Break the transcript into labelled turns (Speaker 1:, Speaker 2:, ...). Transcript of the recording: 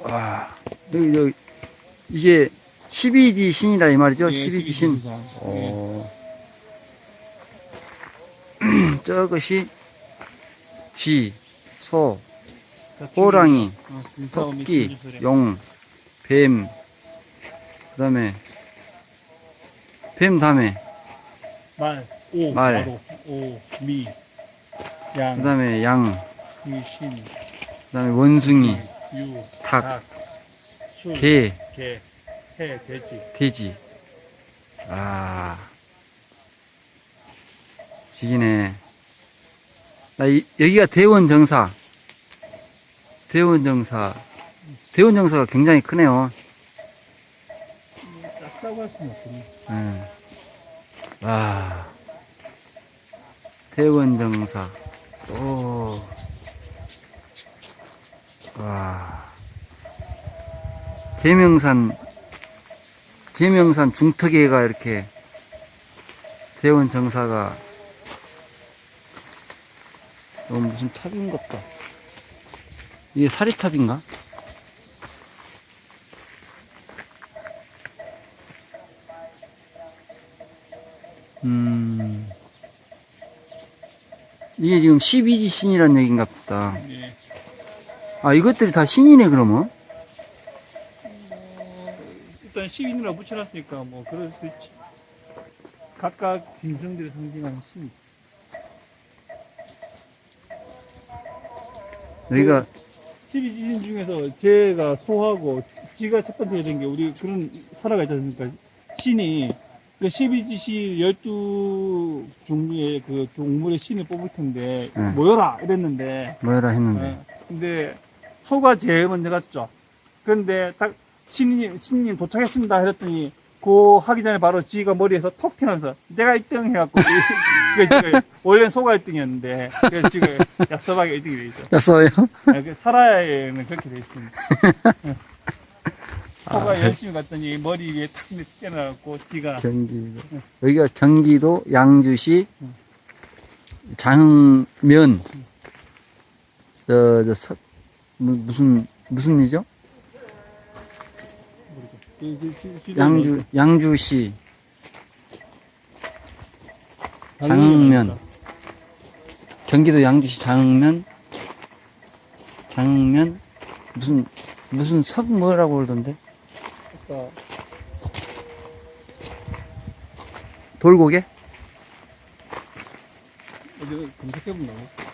Speaker 1: 와, 여기, 여기, 이게 12지 신이라 이 말이죠?
Speaker 2: 예,
Speaker 1: 12지 신.
Speaker 2: 예.
Speaker 1: 어. 저것이 쥐, 소,
Speaker 2: 자,
Speaker 1: 호랑이,
Speaker 2: 어,
Speaker 1: 토끼. 용, 뱀, 그 다음에, 뱀 다음에,
Speaker 2: 말, 오,
Speaker 1: 말.
Speaker 2: 바로, 오, 미, 양,
Speaker 1: 그 다음에 양, 그 다음에 원숭이,
Speaker 2: 유,
Speaker 1: 닭,
Speaker 2: 술,
Speaker 1: 개,
Speaker 2: 개, 해, 돼지.
Speaker 1: 돼지. 아. 지기네. 나 이, 여기가 대원 정사. 대원 정사. 대원 정사가 굉장히 크네요.
Speaker 2: 작다고 할 수는 없겠네.
Speaker 1: 예. 와. 대원 정사. 오. 와. 계명산, 계명산 중턱에가 이렇게 대원정사가 어, 무슨 탑인 것 같다. 이게 사리탑인가? 음. 이게 지금 12지 신이란 얘기인가 보다.
Speaker 2: 예.
Speaker 1: 아, 이것들이 다 신이네, 그러면?
Speaker 2: 일단 시인으로 붙여놨으니까 뭐 그럴 수 있지. 각각 짐승들을 상징하는 신.
Speaker 1: 여기가,
Speaker 2: 12지신 중에서 제가 소하고 지가 첫 번째 된 게 우리 그런 살아가 있지 않습니까? 신이 그 12지시 12 종류의 그 동물의 신을 뽑을 텐데
Speaker 1: 네.
Speaker 2: 모여라 이랬는데
Speaker 1: 뭐라 했는데.
Speaker 2: 어, 근데 소가 제일 먼저 갔죠. 그런데 딱 신님 신님 도착했습니다 했더니 그 하기 전에 바로 지가 머리에서 톡 튀면서 내가 1등 해갖고 원래는 소가 1등이었는데 그래서 지금 얍삽하게 1등이 돼 있죠.
Speaker 1: 였어요?
Speaker 2: 아, 그 그렇게 돼 있습니다. 소가
Speaker 1: 아,
Speaker 2: 열심히 갔더니 머리 위에 탁 튀어나왔고 지가
Speaker 1: 경기도. 여기가 경기도 양주시 장면. 저, 저, 서, 무- 무슨, 무슨
Speaker 2: 그- 그-
Speaker 1: 양주, 양주시.
Speaker 2: 있어.
Speaker 1: 경기도 양주시 장면 장면 무슨 무슨 석 뭐라고 그러던데 돌고개
Speaker 2: 어디 검색해본다고?